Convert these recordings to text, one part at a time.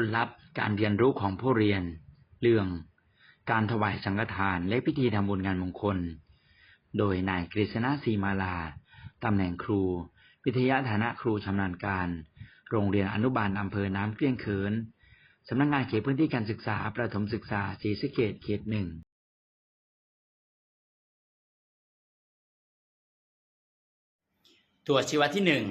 ลลัพธ์การเรียนรู้ของผู้เรียน เรื่อง การถวายสังฆทานและพิธีทำบุญงานมงคล โดยนายกฤษณะศรีมาลาตำแหน่งครู วิทยาฐานะครูชำนาญการ โรงเรียนอนุบาลอำเภอน้ำเกลี้ยงเขินสำนักงานเขตพื้นที่การศึกษาประถมศึกษาศรีสะเกษเขตหนึ่งตัวชีวัดที่หนึ่ง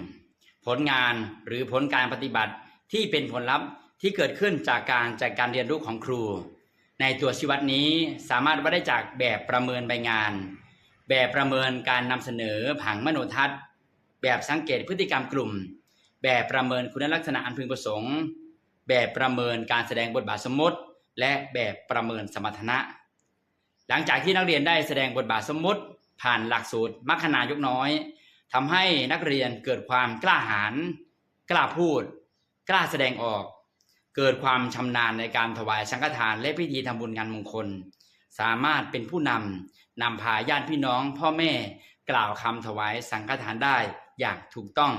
ผลงานหรือผลการปฏิบัติที่เป็นผลลัพธ์ ที่เกิดขึ้นจากการจากการเรียนรู้ของครู ในตัวชีวัดนี้สามารถวัดได้จากแบบประเมินใบงาน แบบประเมินการนำเสนอผังมโนทัศน์ แบบสังเกตพฤติกรรมกลุ่ม แบบประเมินคุณลักษณะอันพึงประสงค์ แบบประเมินการแสดงบทบาทสมมติ และแบบประเมินสมรรถนะ หลังจากที่นักเรียนได้แสดงบทบาทสมมติ ผ่านหลักสูตรมัคคณายกน้อยทำให้นักเรียนเกิดความกล้าหาญกล้าพูด กล้าแสดงออก เกิดความชำนาญในการถวายสังฆทานและพิธีทำบุญงานมงคล สามารถเป็นผู้นำนำพาญาติพี่น้อง พ่อแม่กล่าวคำถวายสังฆทานได้อย่างถูกต้อง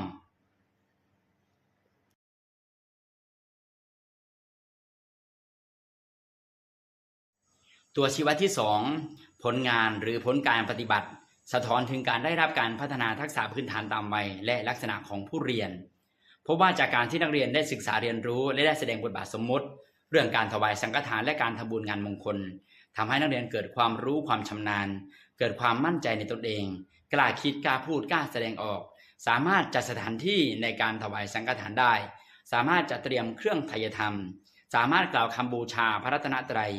ตัวชีวัดที่ 2 ผลงานหรือผลการปฏิบัติ สะท้อนถึงการได้รับการพัฒนาทักษะพื้นฐานตามวัยและลักษณะของผู้เรียน พบว่าจากการที่นักเรียนได้ศึกษาเรียนรู้ และได้แสดงบทบาทสมมติ เรื่องการถวายสังฆทานและการทำบุญงานมงคลทำให้นักเรียนเกิดความรู้ความชำนาญ เกิดความมั่นใจในตนเอง กล้าคิดกล้าพูดกล้าแสดงออก สามารถจัดสถานที่ในการถวายสังฆทานได้ สามารถจัดเตรียมเครื่องไทยธรรม สามารถกล่าวคำบูชาพระรัตนตรัย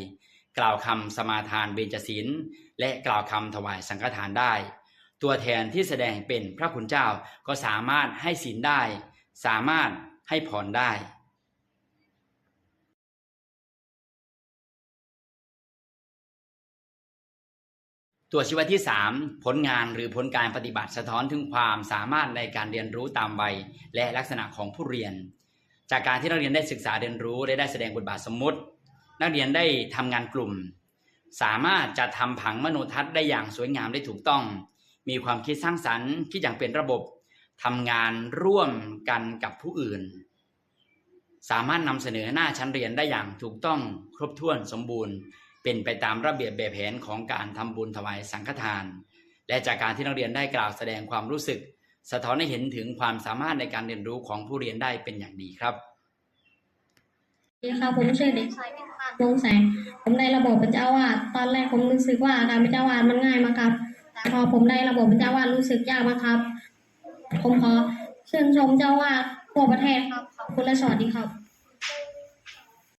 กล่าวคำสมาทานเบญจศีลและกล่าวคำถวายสังฆทานได้ ตัวแทนที่แสดงเป็นพระคุณเจ้าก็สามารถให้ศีลได้ สามารถให้พรได้ตัวชีวัดที่ 3 ผลงานหรือผลการปฏิบัติสะท้อนถึงความสามารถในการเรียนรู้ตามวัยและลักษณะของผู้เรียน จากการที่นักเรียนได้ศึกษาเรียนรู้และได้แสดงบทบาทสมมติ นักเรียนได้ทำงานกลุ่ม สามารถจัดทำผังมโนทัศน์ได้อย่างสวยงามได้ถูกต้อง มีความคิดสร้างสรรค์คิดอย่างเป็นระบบ ทำงานร่วมกันกับผู้อื่น สามารถนำเสนอหน้าชั้นเรียนได้อย่างถูกต้องครบถ้วนสมบูรณ์ เป็นไปตามระเบียบแบบแผนของการทำบุญถวายสังฆทาน และจากการที่นักเรียนได้กล่าวแสดงความรู้สึก สะท้อนให้เห็นถึงความสามารถในการเรียนรู้ของผู้เรียนได้เป็นอย่างดีครับดีครับผมชื่อเด็กชายพิธาตวงแสง ผมได้ระบบเป็นเจ้าอาวาดตอนแรกผมรู้สึกว่าการเป็นเจ้าอาวาดมันง่ายมากครับ แต่พอผมได้ระบบเป็นเจ้าอาวาดรู้สึกยากมากครับ ผมขอชื่นชมเจ้าอาวาดทั่วประเทศครับ ขอบคุณและสวัสดีครับ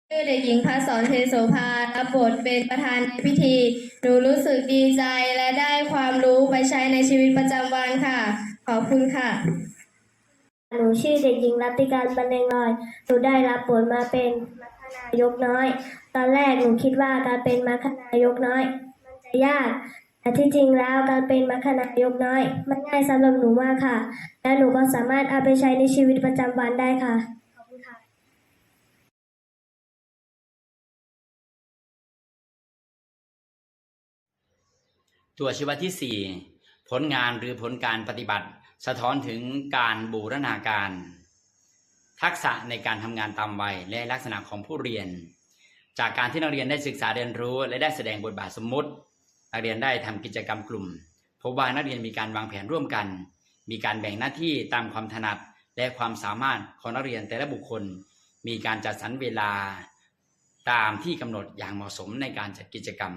ชื่อเด็กหญิงพัสรเทโสภารับบทเป็นประธานในพิธี หนูรู้สึกดีใจและได้ความรู้ไปใช้ในชีวิตประจำวันค่ะ ขอบคุณค่ะ หนูชื่อเด็กหญิงรัตติการบรรเลงลอย หนูได้รับบทมาเป็นมัคคณายกน้อย ตอนแรกหนูคิดว่าการเป็นมัคคนายกน้อย มันจะยาก แต่ที่จริงแล้วการเป็นมัคคนายกน้อย มันง่ายสำหรับหนูมากค่ะ และหนูก็สามารถเอาไปใช้ในชีวิตประจำวันได้ค่ะขอบคุณค่ะตัวชีวัดที่ 4 ผลงานหรือผลการปฏิบัติ สะท้อนถึงการบูรณาการ ทักษะในการทำงานตามวัยและลักษณะของผู้เรียน จากการที่นักเรียนได้ศึกษาเรียนรู้ และได้แสดงบทบาทสมมติ นักเรียนได้ทำกิจกรรมกลุ่ม พบว่านักเรียนมีการวางแผนร่วมกัน มีการแบ่งหน้าที่ตามความถนัดและความสามารถของนักเรียนแต่ละบุคคล มีการจัดสรรเวลาตามที่กำหนดอย่างเหมาะสมในการจัดกิจกรรม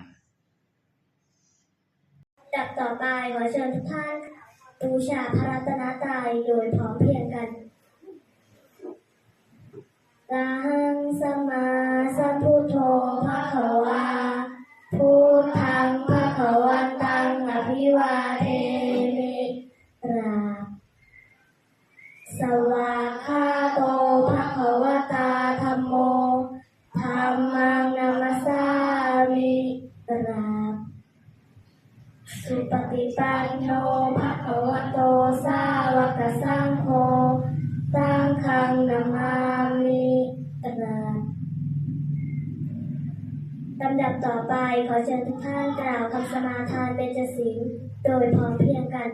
จากต่อไปขอเชิญทุกท่านบูชาพระรัตนตรัยโดยพร้อมเพียงกันรังสมมา ต่อไปขอเชิญทุกท่านกล่าวคำสมาทานเบญจศีลโดยพร้อมเพรียงกัน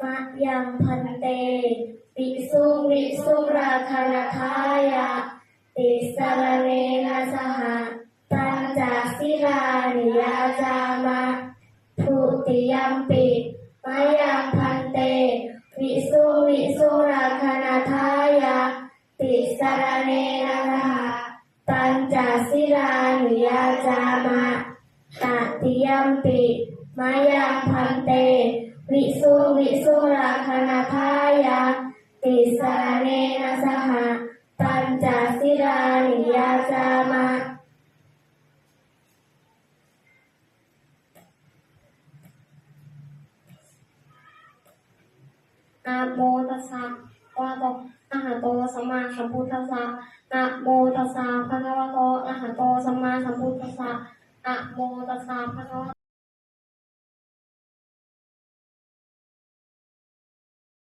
มะยังพันเตปวิสุงวิสุงราคาณทายะ ติสรเนนะสหะตัญจสิลานิยาจามะทุติยัมปิมายังพันเตวิสุงวิสุงราคาณทายะ ติสรเนนะสหะ ตัญจสิลานิยาจามะตติยมปิมายังพันเต วิสุวิสุราคณทายะติสรเนนะสหปัญจสิรานิยาจามะนะโมตัสสะวะโตอะหะโตสัมมาสัมพุทธัสสะ สัมมาสัมพุทธัสสะนะโมตัสสะภะคะวะ